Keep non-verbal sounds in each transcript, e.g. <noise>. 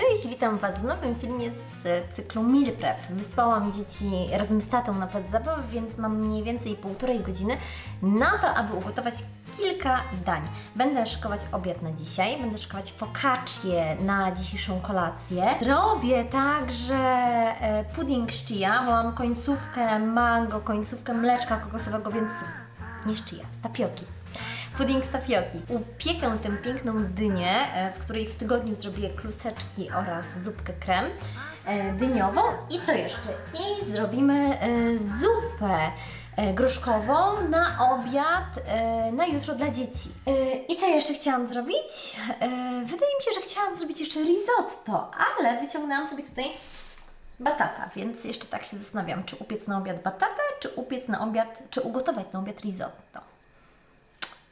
Cześć, witam Was w nowym filmie z cyklu Meal Prep. Wysłałam dzieci razem z tatą na plac zabawy, więc mam mniej więcej półtorej godziny na to, aby ugotować kilka dań. Będę szykować obiad na dzisiaj, będę szykować focaccię na dzisiejszą kolację. Robię także e, pudding z chia, bo mam końcówkę mango, końcówkę mleczka kokosowego, więc nie z chia, z tapioki. Pudding z tapioki. Upiekę tę piękną dynię, e, z której w tygodniu zrobię kluseczki oraz zupkę krem e, dyniową. I co jeszcze? I zrobimy e, zupę gruszkową na obiad na jutro dla dzieci. I co jeszcze chciałam zrobić? Wydaje mi się, że chciałam zrobić jeszcze risotto, ale wyciągnęłam sobie tutaj batata, więc jeszcze tak się zastanawiam, czy upiec na obiad batatę, czy upiec na obiad, czy ugotować na obiad risotto.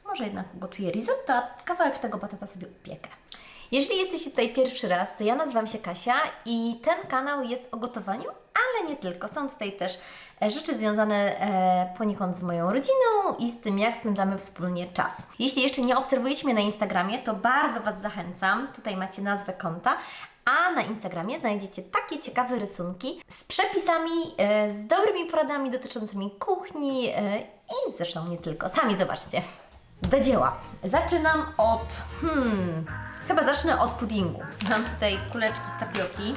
Może jednak ugotuję risotto, a kawałek tego batata sobie upiekę. Jeżeli jesteście tutaj pierwszy raz, to ja nazywam się Kasia i ten kanał jest o gotowaniu, ale nie tylko. Są tutaj też e, rzeczy związane e, poniekąd z moją rodziną i z tym, jak spędzamy wspólnie czas. Jeśli jeszcze nie obserwujecie mnie na Instagramie, to bardzo Was zachęcam. Tutaj macie nazwę konta, a na Instagramie znajdziecie takie ciekawe rysunki z przepisami, e, z dobrymi poradami dotyczącymi kuchni i zresztą nie tylko. Sami zobaczcie. Do dzieła. Zaczynam od. Hmm. Chyba zacznę od puddingu. Mam tutaj kuleczki z tapioki.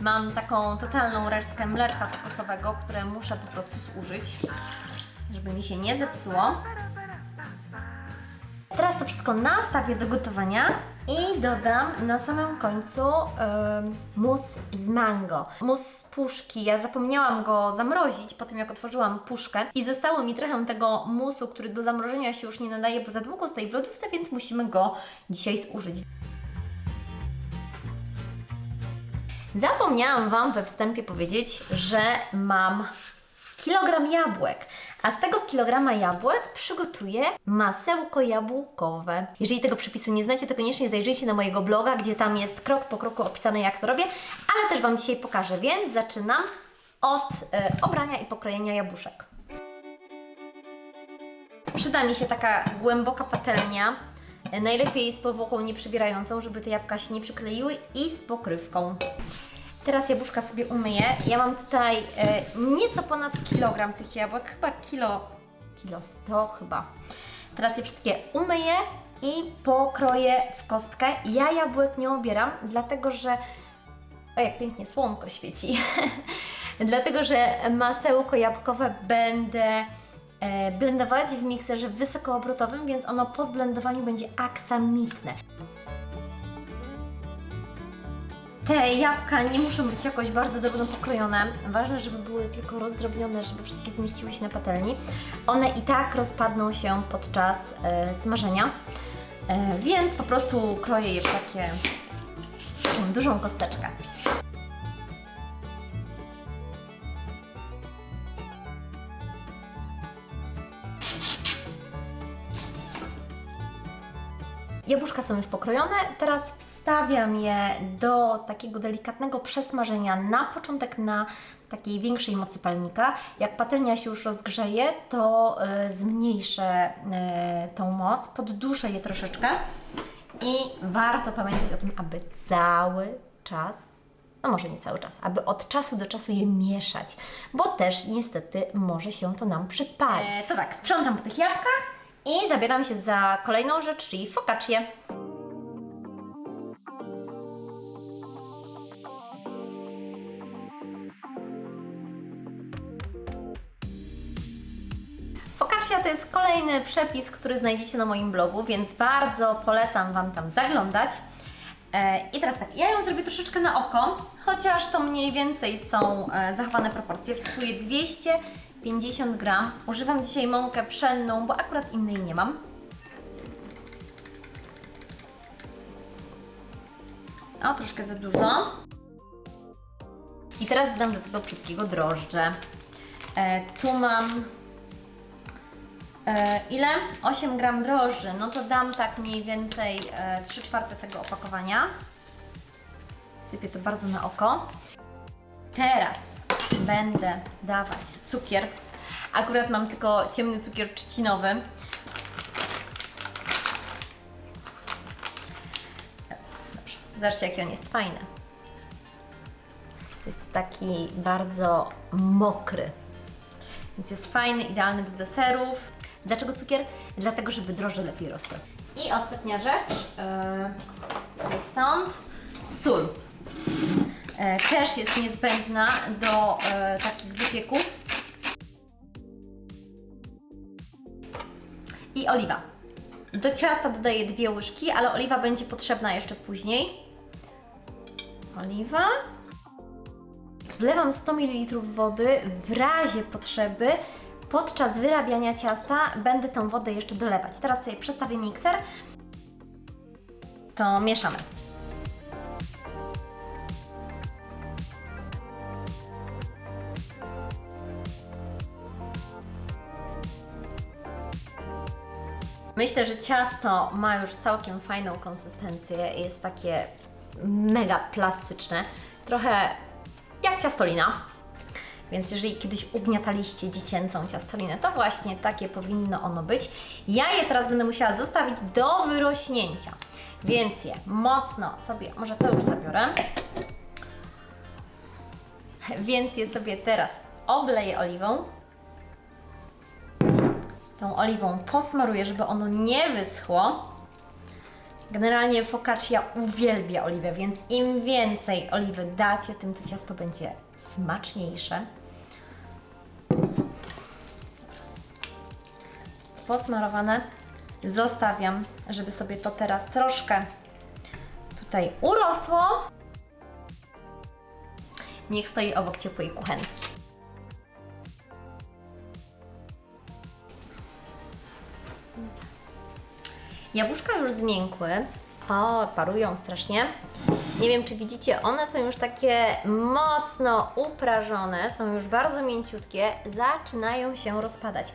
Mam taką totalną resztkę mleczka kokosowego, które muszę po prostu zużyć, żeby mi się nie zepsuło. Teraz to wszystko nastawię do gotowania i dodam na samym końcu em, mus z mango. Mus z puszki. Ja zapomniałam go zamrozić po tym, jak otworzyłam puszkę i zostało mi trochę tego musu, który do zamrożenia się już nie nadaje, bo za długo stoi w lodówce, więc musimy go dzisiaj zużyć. Zapomniałam Wam we wstępie powiedzieć, że mam kilogram jabłek, a z tego kilograma jabłek przygotuję masełko jabłkowe. Jeżeli tego przepisu nie znacie, to koniecznie zajrzyjcie na mojego bloga, gdzie tam jest krok po kroku opisane jak to robię, ale też Wam dzisiaj pokażę, więc zaczynam od e, obrania i pokrojenia jabłuszek. Przyda mi się taka głęboka patelnia, e, najlepiej z powłoką nieprzywierającą, żeby te jabłka się nie przykleiły i z pokrywką. Teraz jabłuszka sobie umyję. Ja mam tutaj e, nieco ponad kilogram tych jabłek, chyba kilo, kilo 100 chyba. Teraz je wszystkie umyję i pokroję w kostkę. Ja jabłek nie obieram, dlatego że o, jak pięknie słonko świeci. <laughs> Dlatego, że masełko jabłkowe będę e, blendować w mikserze wysokoobrotowym, więc ono po zblendowaniu będzie aksamitne. Te jabłka nie muszą być jakoś bardzo drobno pokrojone. Ważne, żeby były tylko rozdrobnione, żeby wszystkie zmieściły się na patelni. One i tak rozpadną się podczas e, smażenia, e, więc po prostu kroję je w takie taką dużą kosteczkę. Jabłuszka są już pokrojone, teraz wstawiam je do takiego delikatnego przesmażenia na początek na takiej większej mocy palnika. Jak patelnia się już rozgrzeje, to y, zmniejszę y, tą moc, podduszę je troszeczkę i warto pamiętać o tym, aby cały czas no może nie cały czas, aby od czasu do czasu je mieszać, bo też niestety może się to nam przypalić. E, to tak, sprzątam po tych jabłkach i zabieram się za kolejną rzecz, czyli focaccię. To jest kolejny przepis, który znajdziecie na moim blogu, więc bardzo polecam Wam tam zaglądać. E, I teraz tak, ja ją zrobię troszeczkę na oko, chociaż to mniej więcej są e, zachowane proporcje. Wsypuję 250 gram. Używam dzisiaj mąkę pszenną, bo akurat innej nie mam. O, troszkę za dużo. I teraz dodam do tego wszystkiego drożdże. E, tu mam E, ile? 8 gram drożdży. No to dam tak mniej więcej e, 3 czwarte tego opakowania. Sypię to bardzo na oko. Teraz będę dawać cukier. Akurat mam tylko ciemny cukier trzcinowy. Zobaczcie, jaki on jest fajny. Jest taki bardzo mokry. Więc jest fajny, idealny do deserów. Dlaczego cukier? Dlatego, żeby drożdże lepiej rosły. I ostatnia rzecz, yy, stąd sól. E, też jest niezbędna do e, takich wypieków. I oliwa. Do ciasta dodaję dwie łyżki, ale oliwa będzie potrzebna jeszcze później. Oliwa. Wlewam 100 ml wody w razie potrzeby. Podczas wyrabiania ciasta będę tą wodę jeszcze dolewać. Teraz sobie przestawię mikser. To mieszamy. Myślę, że ciasto ma już całkiem fajną konsystencję. Jest takie mega plastyczne. Trochę jak ciastolina. Więc jeżeli kiedyś ugniataliście dziecięcą ciastolinę, to właśnie takie powinno ono być. Ja je teraz będę musiała zostawić do wyrośnięcia. Więc je mocno sobie, może to już zabiorę. Więc je sobie teraz obleję oliwą. Tą oliwą posmaruję, żeby ono nie wyschło. Generalnie focaccia uwielbia oliwę, więc im więcej oliwy dacie, tym to ciasto będzie smaczniejsze. Posmarowane zostawiam, żeby sobie to teraz troszkę tutaj urosło. Niech stoi obok ciepłej kuchenki. Jabłuszka już zmiękły. O, parują strasznie. Nie wiem, czy widzicie, one są już takie mocno uprażone, są już bardzo mięciutkie, zaczynają się rozpadać.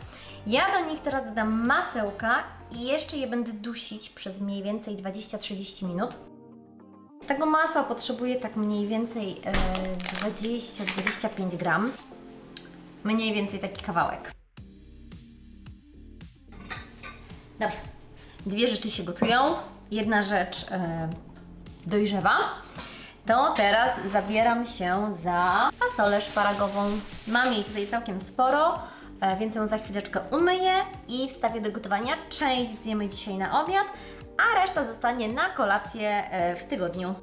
Ja do nich teraz dodam masełka i jeszcze je będę dusić przez mniej więcej 20-30 minut. Tego masła potrzebuję tak mniej więcej e, 20-25 gram. Mniej więcej taki kawałek. Dobrze. Dwie rzeczy się gotują. Jedna rzecz e, dojrzewa. To teraz zabieram się za fasolę szparagową. Mam jej tutaj całkiem sporo, e, więc ją za chwileczkę umyję i wstawię do gotowania. Część zjemy dzisiaj na obiad, a reszta zostanie na kolację e, w tygodniu.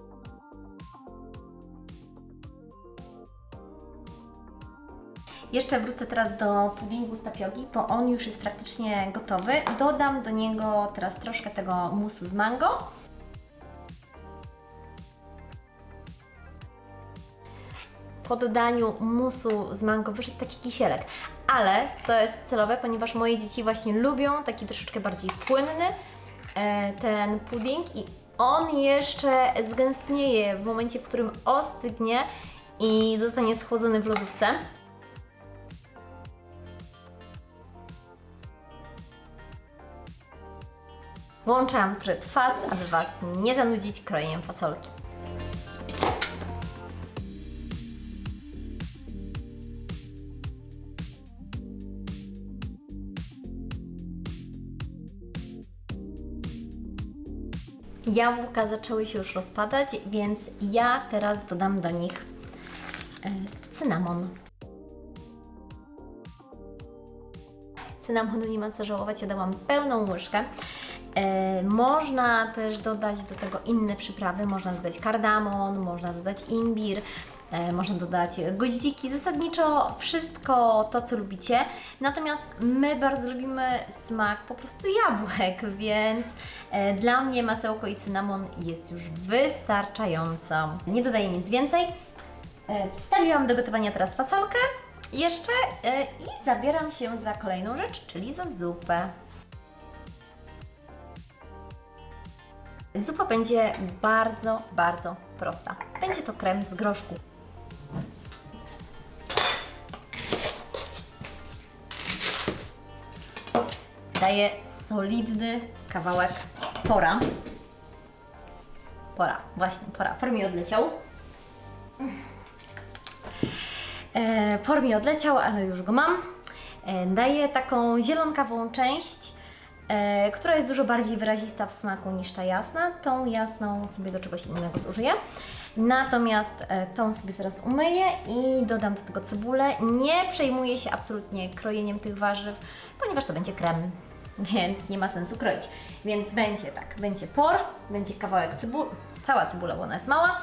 Jeszcze wrócę teraz do puddingu z tapiogi, bo on już jest praktycznie gotowy. Dodam do niego teraz troszkę tego musu z mango. Po dodaniu musu z mango wyszedł taki kisielek, ale to jest celowe, ponieważ moje dzieci właśnie lubią taki troszeczkę bardziej płynny e, ten pudding i on jeszcze zgęstnieje w momencie, w którym ostygnie i zostanie schłodzony w lodówce. Włączam tryb fast, aby Was nie zanudzić krojeniem fasolki. Jabłka zaczęły się już rozpadać, więc ja teraz dodam do nich e, cynamon. Cynamonu nie ma co żałować, ja dałam pełną łyżkę. E, można też dodać do tego inne przyprawy, można dodać kardamon, można dodać imbir, można dodać goździki, zasadniczo wszystko to, co lubicie. Natomiast my bardzo lubimy smak po prostu jabłek, więc e, dla mnie masełko i cynamon jest już wystarczająco. Nie dodaję nic więcej. E, Wstawiłam do gotowania teraz fasolkę jeszcze e, i zabieram się za kolejną rzecz, czyli za zupę. Zupa będzie bardzo, bardzo prosta. Będzie to krem z groszku. Daję solidny kawałek pora. Pora, właśnie, pora. Por mi odleciał. E, por mi odleciał, ale już go mam. E, taką zielonkawą część e, która jest dużo bardziej wyrazista w smaku niż ta jasna. Tą jasną sobie do czegoś innego zużyję. Natomiast e, tą sobie zaraz umyję i dodam do tego cebulę. Nie przejmuję się absolutnie krojeniem tych warzyw, ponieważ to będzie krem, <laughs> więc nie ma sensu kroić. Więc będzie tak, będzie por, będzie kawałek cebuli, cała cebula, bo ona jest mała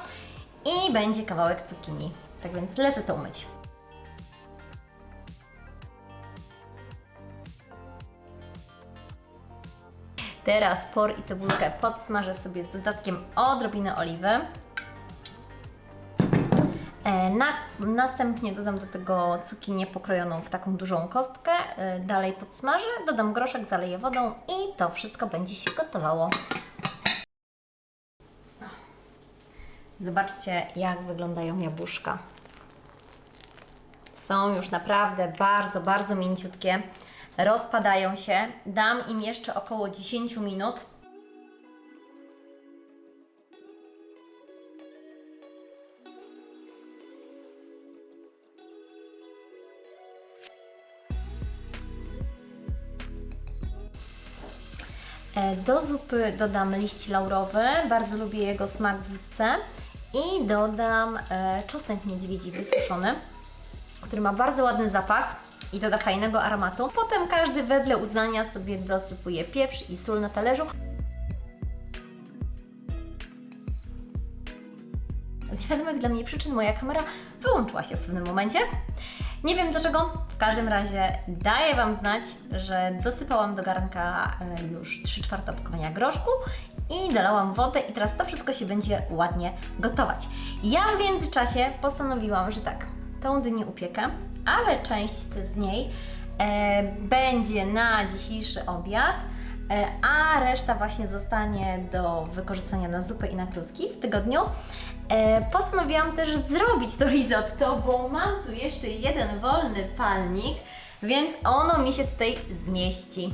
i będzie kawałek cukinii. Tak więc lecę to umyć. Teraz por i cebulkę podsmażę sobie z dodatkiem odrobiny oliwy. E, Na, następnie dodam do tego cukinię pokrojoną w taką dużą kostkę. E, Dalej podsmażę, dodam groszek, zaleję wodą i to wszystko będzie się gotowało. Zobaczcie, jak wyglądają jabłuszka. Są już naprawdę bardzo, bardzo mięciutkie. Rozpadają się. Dam im jeszcze około 10 minut. Do zupy dodam liść laurowy, bardzo lubię jego smak w zupce. I dodam e, czosnek niedźwiedzi wysuszony, który ma bardzo ładny zapach i doda fajnego aromatu. Potem każdy wedle uznania sobie dosypuje pieprz i sól na talerzu. Z niewiadomych dla mnie przyczyn moja kamera wyłączyła się w pewnym momencie. Nie wiem dlaczego, każdym razie daję Wam znać, że dosypałam do garnka e, już 3 czwarte opakowania groszku i dolałam wodę i teraz to wszystko się będzie ładnie gotować. Ja w międzyczasie postanowiłam, że tak, tą dynię upiekę, ale część z niej e, będzie na dzisiejszy obiad, e, a reszta właśnie zostanie do wykorzystania na zupę i na kluski w tygodniu. E, postanowiłam też zrobić to risotto, bo mam tu jeszcze jeden wolny palnik, więc ono mi się tutaj zmieści.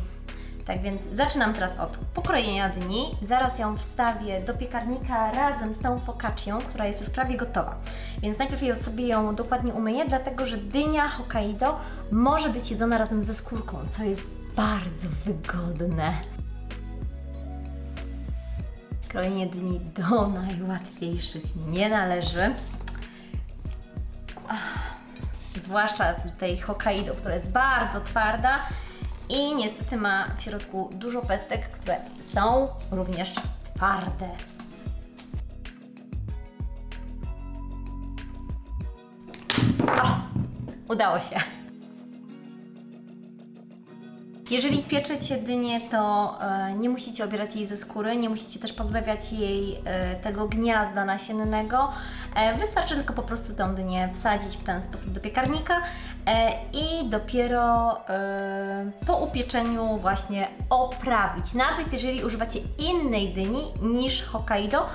Tak więc zaczynam teraz od pokrojenia dni. Zaraz ją wstawię do piekarnika razem z tą focaccią, która jest już prawie gotowa. Więc najpierw sobie ją dokładnie umyję, dlatego że dynia Hokkaido może być jedzona razem ze skórką, co jest bardzo wygodne. Krojenie dyni do <laughs> najłatwiejszych nie należy. Zwłaszcza tej Hokkaido, która jest bardzo twarda i niestety ma w środku dużo pestek, które są również twarde. O, udało się. Jeżeli pieczecie dynię, to e, nie musicie obierać jej ze skóry, nie musicie też pozbawiać jej e, tego gniazda nasiennego. E, wystarczy tylko po prostu tę dynię wsadzić w ten sposób do piekarnika i dopiero po upieczeniu właśnie oprawić. Nawet jeżeli używacie innej dyni niż Hokkaido,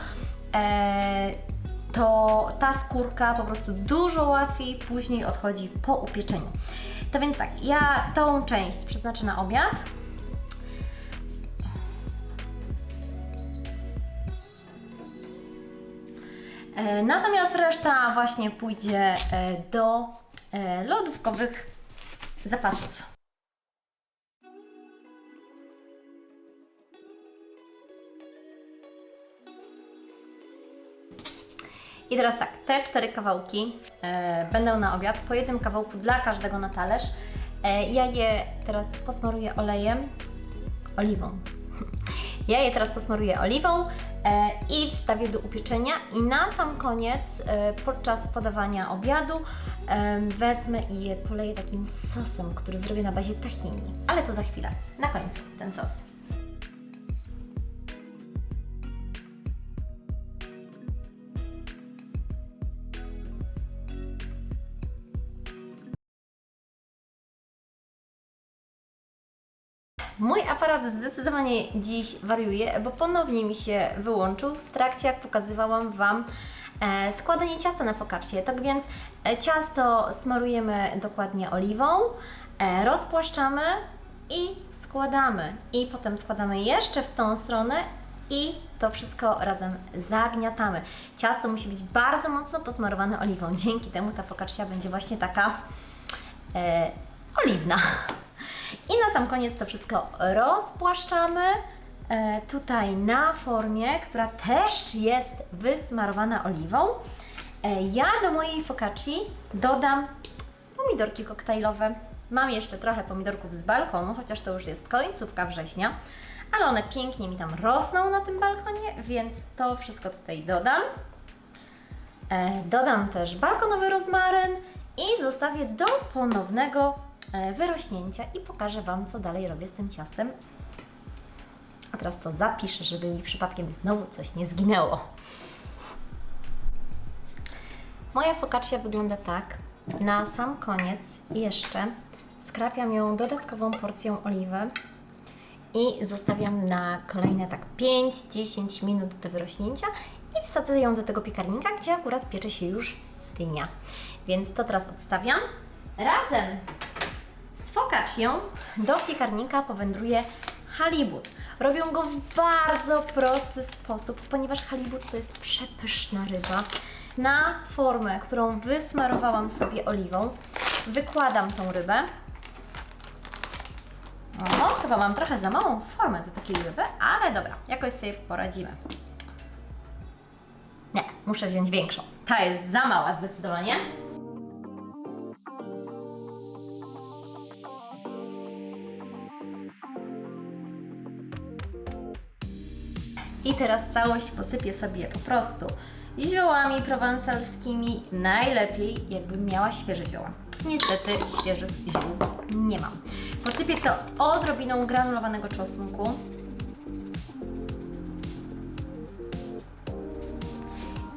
to ta skórka po prostu dużo łatwiej później odchodzi po upieczeniu. To więc tak, ja tą część przeznaczę na obiad. E, Natomiast reszta właśnie pójdzie e, do e, lodówkowych zapasów. I teraz tak, te cztery kawałki e, będą na obiad, po jednym kawałku dla każdego na talerz. E, ja je teraz posmaruję olejem, oliwą. <laughs> Ja je teraz posmaruję oliwą e, i wstawię do upieczenia i na sam koniec, e, podczas podawania obiadu, e, wezmę i je poleję takim sosem, który zrobię na bazie tahini. Ale to za chwilę, na końcu ten sos. Mój aparat zdecydowanie dziś wariuje, bo ponownie mi się wyłączył w trakcie, jak pokazywałam Wam e, składanie ciasta na focaccię. Tak więc e, ciasto smarujemy dokładnie oliwą, e, rozpłaszczamy i składamy. I potem składamy jeszcze w tą stronę i to wszystko razem zagniatamy. Ciasto musi być bardzo mocno posmarowane oliwą. Dzięki temu ta focaccia będzie właśnie taka e, oliwna. I na sam koniec to wszystko rozpłaszczamy e, tutaj na formie, która też jest wysmarowana oliwą. E, ja do mojej focacci dodam pomidorki koktajlowe. Mam jeszcze trochę pomidorków z balkonu, chociaż to już jest końcówka września, ale one pięknie mi tam rosną na tym balkonie, więc to wszystko tutaj dodam. E, Dodam też balkonowy rozmaryn i zostawię do ponownego wyrośnięcia i pokażę Wam, co dalej robię z tym ciastem. A teraz to zapiszę, żeby mi przypadkiem znowu coś nie zginęło. Moja focaccia wygląda tak. Na sam koniec jeszcze skrapiam ją dodatkową porcją oliwy i zostawiam na kolejne tak 5-10 minut do wyrośnięcia i wsadzę ją do tego piekarnika, gdzie akurat piecze się już dynia. Więc to teraz odstawiam. Razem focaccią do piekarnika powędruje halibut. Robią go w bardzo prosty sposób, ponieważ halibut to jest przepyszna ryba. Na formę, którą wysmarowałam sobie oliwą, wykładam tą rybę. O, chyba mam trochę za małą formę do takiej ryby, ale dobra, jakoś sobie poradzimy. Nie, muszę wziąć większą. Ta jest za mała zdecydowanie. I teraz całość posypię sobie po prostu ziołami prowansalskimi. Najlepiej, jakbym miała świeże zioła. Niestety świeżych ziół nie mam. Posypię to odrobiną granulowanego czosnku.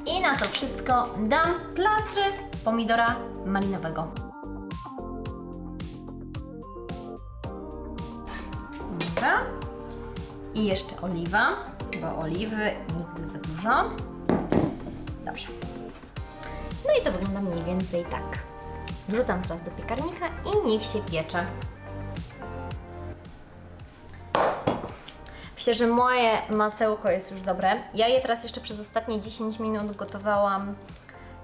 I na to wszystko dam plastry pomidora malinowego. Dobra. I jeszcze oliwa, bo oliwy nigdy za dużo. Dobrze. No i to wygląda mniej więcej tak. Wrzucam teraz do piekarnika i niech się piecze. Myślę, że moje masełko jest już dobre. Ja je teraz jeszcze przez ostatnie 10 minut gotowałam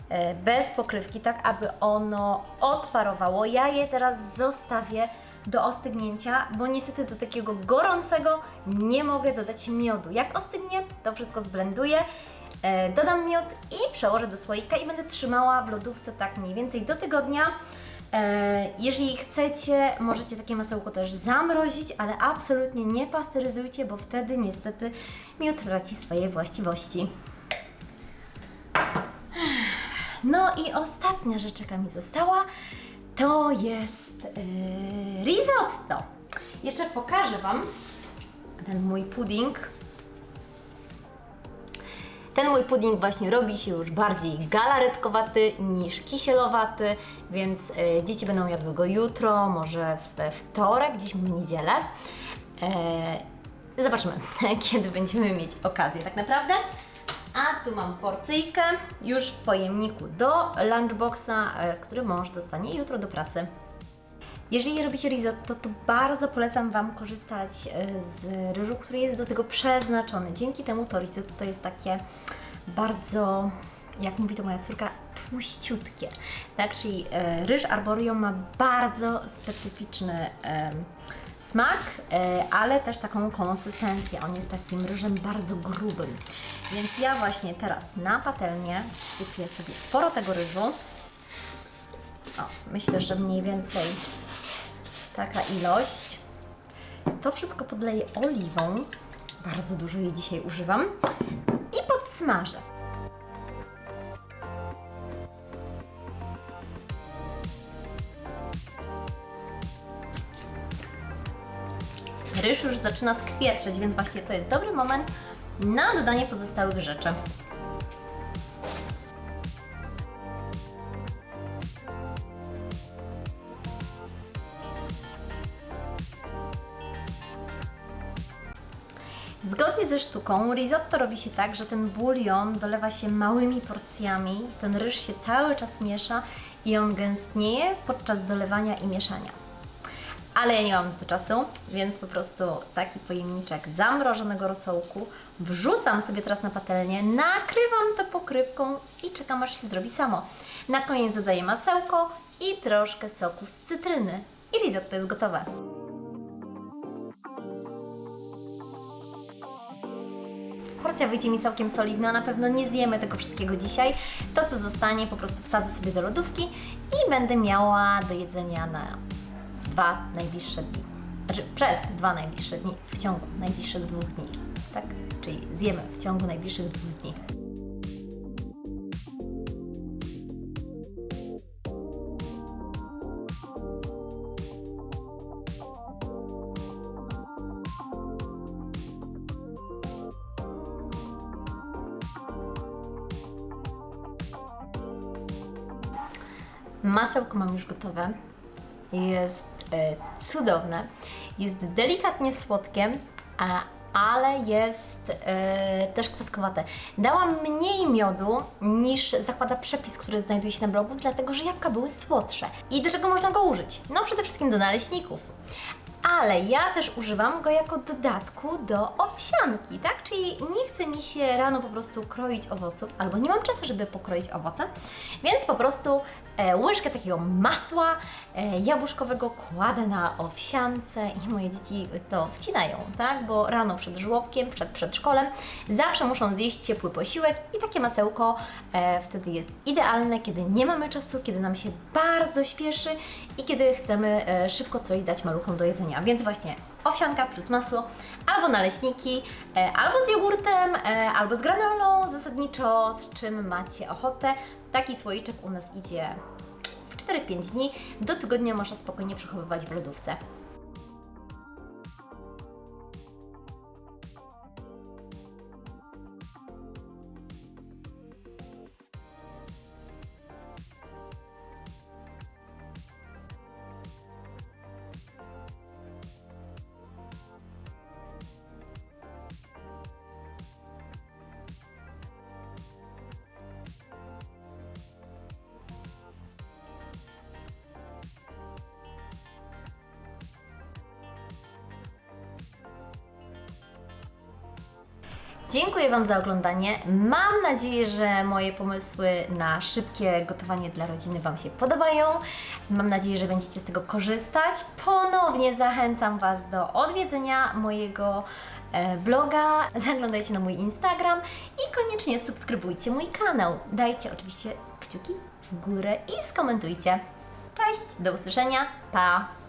e, bez pokrywki, tak aby ono odparowało. Ja je teraz zostawię do ostygnięcia, bo niestety do takiego gorącego nie mogę dodać miodu. Jak ostygnie, to wszystko zblenduję, e, dodam miód i przełożę do słoika i będę trzymała w lodówce tak mniej więcej do tygodnia. E, Jeżeli chcecie, możecie takie masełko też zamrozić, ale absolutnie nie pasteryzujcie, bo wtedy niestety miód traci swoje właściwości. No i ostatnia rzecz, jaka mi została, to jest yy, risotto. Jeszcze pokażę Wam ten mój pudding. Ten mój pudding właśnie robi się już bardziej galaretkowaty niż kisielowaty, więc e, dzieci będą jadły go jutro, może we wtorek, gdzieś w niedzielę. E, zobaczymy, <laughs> kiedy będziemy mieć okazję tak naprawdę. A tu mam porcyjkę już w pojemniku do lunchboxa, e, który mąż dostanie jutro do pracy. Jeżeli robicie risotto, to bardzo polecam Wam korzystać e, z ryżu, który jest do tego przeznaczony. Dzięki temu to risotto jest takie bardzo, jak mówi to moja córka, tłuściutkie. Tak, czyli e, ryż arborio ma bardzo specyficzny smak, e, ale też taką konsystencję. On jest takim ryżem bardzo grubym. Więc ja właśnie teraz na patelnię sypię sobie sporo tego ryżu. O, myślę, że mniej więcej taka ilość. To wszystko podleję oliwą. Bardzo dużo jej dzisiaj używam. I podsmażę. Ryż już zaczyna skwierczeć, więc właśnie to jest dobry moment na dodanie pozostałych rzeczy. Zgodnie ze sztuką, risotto robi się tak, że ten bulion dolewa się małymi porcjami, ten ryż się cały czas miesza i on gęstnieje podczas dolewania i mieszania. Ale ja nie mam na to czasu, więc po prostu taki pojemniczek zamrożonego rosołku wrzucam sobie teraz na patelnię, nakrywam to pokrywką i czekam aż się zrobi samo. Na koniec dodaję masełko i troszkę soku z cytryny. i risotto jest gotowe. Porcja wyjdzie mi całkiem solidna, na pewno nie zjemy tego wszystkiego dzisiaj. To, co zostanie, po prostu wsadzę sobie do lodówki i będę miała do jedzenia na dwa najbliższe dni. Znaczy przez dwa najbliższe dni, w ciągu najbliższych dwóch dni, tak? Czyli zjemy w ciągu najbliższych dwóch dni. Masełko mam już gotowe. Jest e, cudowne. Jest delikatnie słodkie, ale jest e, też kwaskowate. Dałam mniej miodu niż zakłada przepis, który znajduje się na blogu, dlatego że jabłka były słodsze. I do czego można go użyć? No przede wszystkim do naleśników. Ale ja też używam go jako dodatku do owsianki, tak? Czyli nie chce mi się rano po prostu kroić owoców, albo nie mam czasu, żeby pokroić owoce, więc po prostu e, łyżkę takiego masła e, jabłuszkowego kładę na owsiance i moje dzieci to wcinają, tak? Bo rano przed żłobkiem, przed przedszkolem zawsze muszą zjeść ciepły posiłek i takie masełko e, wtedy jest idealne, kiedy nie mamy czasu, kiedy nam się bardzo śpieszy i kiedy chcemy e, szybko coś dać maluchom do jedzenia. Więc właśnie owsianka plus masło, albo naleśniki, e, albo z jogurtem, e, albo z granolą, zasadniczo z czym macie ochotę. Taki słoiczek u nas idzie w 4-5 dni. Do tygodnia można spokojnie przechowywać w lodówce. Dziękuję Wam za oglądanie. Mam nadzieję, że moje pomysły na szybkie gotowanie dla rodziny Wam się podobają. Mam nadzieję, że będziecie z tego korzystać. Ponownie zachęcam Was do odwiedzenia mojego e, bloga, zaglądajcie na mój Instagram i koniecznie subskrybujcie mój kanał. Dajcie oczywiście kciuki w górę i skomentujcie. Cześć, do usłyszenia, pa!